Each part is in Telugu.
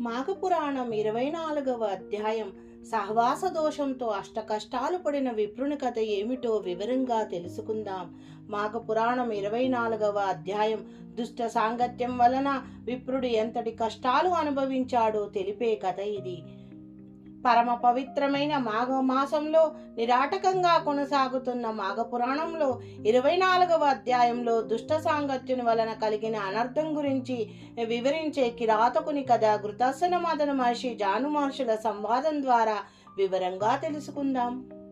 మాఘపురాణం ఇరవై నాలుగవ అధ్యాయం. సహవాస దోషంతో అష్టకష్టాలు పడిన విప్రుని కథ ఏమిటో వివరంగా తెలుసుకుందాం. మాఘపురాణం ఇరవై నాలుగవ అధ్యాయం. దుష్ట సాంగత్యం వలన విప్రుడు ఎంతటి కష్టాలు అనుభవించాడో తెలిపే కథ ఇది. పరమ పవిత్రమైన మాఘ మాసంలో నిరాటకంగా కొనసాగుతున్న మాఘపురాణంలో ఇరవై నాలుగవ అధ్యాయంలో దుష్ట సాంగత్యం వలన కలిగిన అనర్థం గురించి వివరించే కిరాతకుని కథ ఘృతాసన మదన మహర్షి జాను మహర్షుల సంవాదం ద్వారా వివరంగా తెలుసుకుందాం.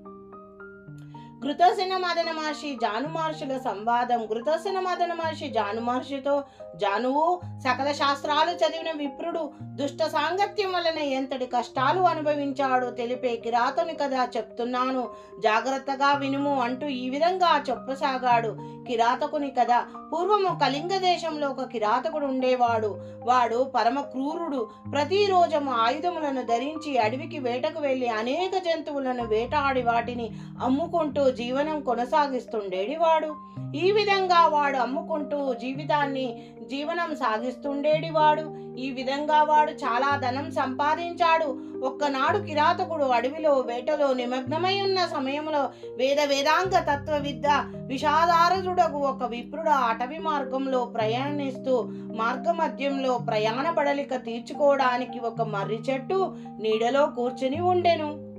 ఘృతసిన మదన మహర్షి జాను మహర్షుల సంవాదం ఘృతసిన మదన మహర్షి జాను మహర్షితో జానువు సకల శాస్త్రాలు చదివిన విప్రుడు దుష్ట సాంగత్యం వలన ఎంతటి కష్టాలు అనుభవించాడో తెలిపే కిరాతుని కథ చెప్తున్నాను. జాగ్రత్తగా వినుము అంటూ ఈ విధంగా చెప్పసాగాడు. కిరాతకుని కథ పూర్వము కళింగ దేశంలో ఒక కిరాతకుడు ఉండేవాడు. వాడు పరమ క్రూరుడు. ప్రతిరోజము ఆయుధములను ధరించి అడవికి వేటకు వెళ్ళి అనేక జంతువులను వేటాడి వాటిని అమ్ముకుంటూ జీవనం కొనసాగిస్తుండేది వాడు. ఈ విధంగా వాడు అమ్ముకుంటూ జీవితాన్ని జీవనం సాగిస్తుండేది వాడు. ఈ విధంగా వాడు చాలా ధనం సంపాదించాడు. ఒక్కనాడు కిరాతకుడు అడవిలో వేటలో నిమగ్నమై ఉన్న సమయంలో వేద వేదాంగ తత్వ విద్య విషాదారదుడకు ఒక విప్రుడు అటవీ మార్గంలో ప్రయాణిస్తూ మార్గమధ్యంలో ప్రయాణ బడలిక తీర్చుకోవడానికి ఒక మర్రి చెట్టు నీడలో కూర్చుని ఉండెను.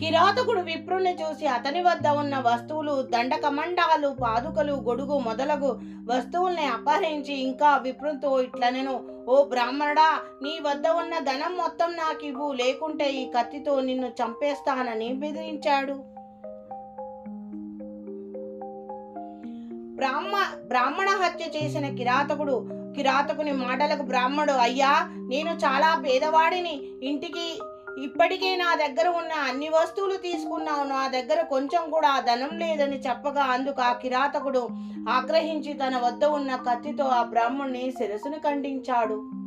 కిరాతకుడు విప్రుని చూసి అతని వద్ద ఉన్న వస్తువులు దండకమండాలు పాదుకలు గొడుగు మొదలగు వస్తువుల్ని అపహరించి ఇంకా విప్రుతో ఇట్లనెను ఓ బ్రాహ్మణుడా నీ వద్ద ఉన్న ధనం మొత్తం నాకు ఇవ్వు లేకుంటే ఈ కత్తితో నిన్ను చంపేస్తానని బెదిరించాడు. బ్రాహ్మ బ్రాహ్మణ హత్య చేసిన కిరాతకుడు కిరాతకుని మాటలకు బ్రాహ్మడు అయ్యా నేను చాలా పేదవాడిని ఇంటికి ఇప్పటికే నా దగ్గర ఉన్న అన్ని వస్తువులు తీసుకున్నావు. నా దగ్గర కొంచెం కూడా ధనం లేదని చెప్పగా అందుకు ఆ కిరాతకుడు ఆగ్రహించి తన వద్ద ఉన్న కత్తితో ఆ బ్రాహ్మణ్ణి శిరసును ఖండించాడు.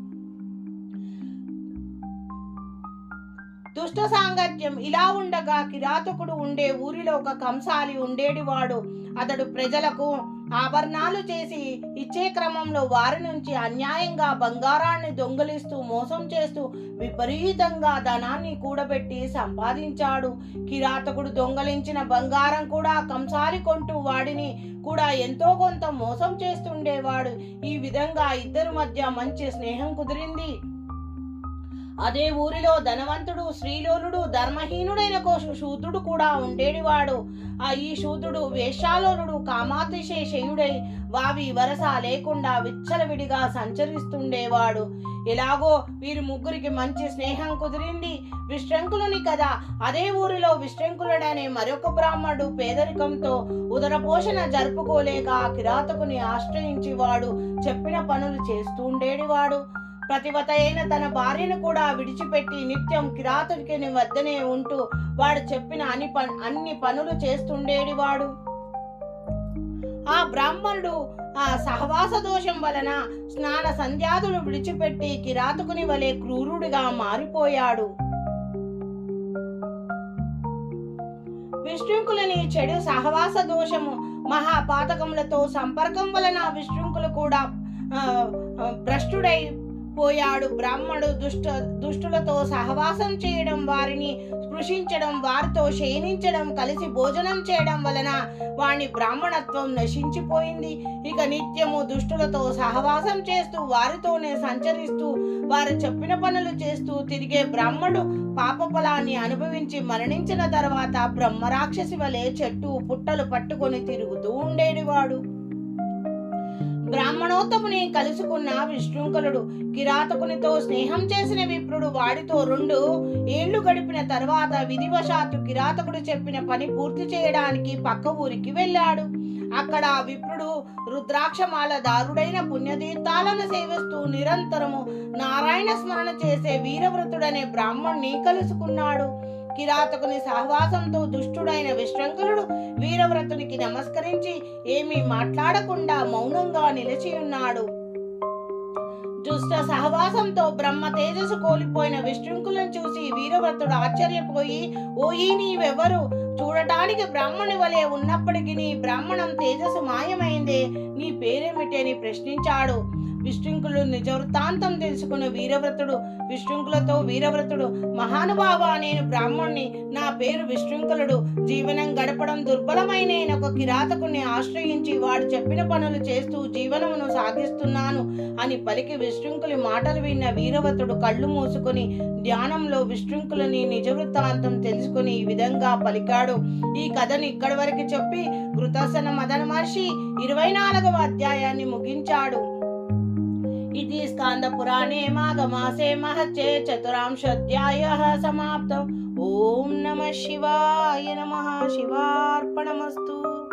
దుష్ట సాంగత్యం ఇలా ఉండగా కిరాతకుడు ఉండే ఊరిలో ఒక కంసాలి ఉండేటివాడు. అతడు ప్రజలకు ఆభరణాలు చేసి ఇచ్చే క్రమంలో వారి నుంచి అన్యాయంగా బంగారాన్ని దొంగిలిస్తూ మోసం చేస్తూ విపరీతంగా ధనాన్ని కూడబెట్టి సంపాదించాడు. కిరాతకుడు దొంగలించిన బంగారం కూడా కంసాలి కొంటూ వాడిని కూడా ఎంతో కొంత మోసం చేస్తుండేవాడు. ఈ విధంగా ఇద్దరి మధ్య మంచి స్నేహం కుదిరింది. అదే ఊరిలో ధనవంతుడు శ్రీలోలుడు ధర్మహీనుడైన కో శూద్రుడు కూడా ఉండేటివాడు ఆ ఈ శూద్రుడు వేషాలోనుడు కామాతిశేషయుడై వావి వరస లేకుండా విచ్చలవిడిగా సంచరిస్తుండేవాడు. ఎలాగో వీరి ముగ్గురికి మంచి స్నేహం కుదిరింది. విశ్రంకులుని కదా. అదే ఊరిలో విశ్రంకులడనే మరొక బ్రాహ్మడు పేదరికంతో ఉదరపోషణ జరుపుకోలేక కిరాతకుని ఆశ్రయించి వాడు చెప్పిన పనులు చేస్తూ ఉండేటివాడు ప్రతివత అయిన తన భార్యను కూడా విడిచిపెట్టి నిత్యం కిరాతుడికి వద్దనే ఉంటూ వాడు చెప్పిన అన్ని అన్ని పనులు చేస్తుండేడివాడు ఆ బ్రాహ్మణుడు ఆ సహవాస దోషం వలన స్నాన సంధ్యాదులు విడిచిపెట్టి కిరాతకుని వలె క్రూరుడిగా మారిపోయాడు. విశృంకులని చెడు సహవాస దోషము మహాపాతకములతో సంపర్కం వలన విశృంకులు కూడా భ్రష్టుడై పోయాడు. బ్రాహ్మడు దుష్ట దుష్టులతో సహవాసం చేయడం వారిని స్పృశించడం వారితో శయనించడం కలిసి భోజనం చేయడం వలన వాని బ్రాహ్మణత్వం నశించిపోయింది. ఇక నిత్యము దుష్టులతో సహవాసం చేస్తూ వారితోనే సంచరిస్తూ వారు చెప్పిన పనులు చేస్తూ తిరిగే బ్రాహ్మడు పాపఫలాన్ని అనుభవించి మరణించిన తర్వాత బ్రహ్మరాక్షసి వలె చెట్టు పుట్టలు పట్టుకొని తిరుగుతూ ఉండేడివాడు. బ్రాహ్మణోత్తముని కలుసుకున్న విష్ణుంకులుడు కిరాతకునితో స్నేహం చేసిన విప్రుడు వాడితో రెండు ఏళ్ళు గడిపిన తర్వాత విధివశాత్తు కిరాతకుడు చెప్పిన పని పూర్తి చేయడానికి పక్క ఊరికి వెళ్ళాడు. అక్కడ విప్రుడు రుద్రాక్షమాల దారుడైన పుణ్యతీర్థాలను సేవిస్తూ నిరంతరము నారాయణ స్మరణ చేసే వీరవ్రతుడనే బ్రాహ్మణ్ణి కలుసుకున్నాడు. కిరాతకుని సహవాసంతో దుష్టుడైన విశృంఖలుడు వీరవ్రతునికి నమస్కరించి ఏమీ మాట్లాడకుండా మౌనంగా నిలిచి ఉన్నాడు. దుష్ట సహవాసంతో బ్రహ్మ తేజస్సు కోల్పోయిన విశృంఖులను చూసి వీరవ్రతుడు ఆశ్చర్యపోయి ఓయి నీవెవరు? చూడటానికి బ్రాహ్మణి వలె ఉన్నప్పటికీ నీ బ్రాహ్మణం తేజస్సు మాయమైందే. నీ పేరేమిటి అని ప్రశ్నించాడు. విశృంఖులు నిజ వృత్తాంతం తెలుసుకున్న వీరవ్రతుడు. విశృంఖులతో వీరవ్రతుడు మహానుభావ నేను బ్రాహ్మణ్ణి. నా పేరు విష్ణుంకులుడు జీవనం గడపడం దుర్బలమైన ఒక కిరాతకుని ఆశ్రయించి వాడు చెప్పిన పనులు చేస్తూ జీవనమును సాగిస్తున్నాను అని పలికి విష్ణుంకులి మాటలు విన్న వీరవ్రతుడు కళ్ళు మూసుకొని ధ్యానంలో విశృంఖులని నిజ వృత్తాంతం తెలుసుకుని ఈ విధంగా పలికాడు. ఈ కథను ఇక్కడి వరకు చెప్పి కృతాసన మదన మహర్షి ఇరవై నాలుగవ అధ్యాయాన్ని ముగించాడు. ఇది స్కాంద పురాణే మాఘమాసే మహచ్చే చతురాంశాధ్యాయ సమాప్తం. ఓం నమ శివాయ నమ శివార్పణమస్తు.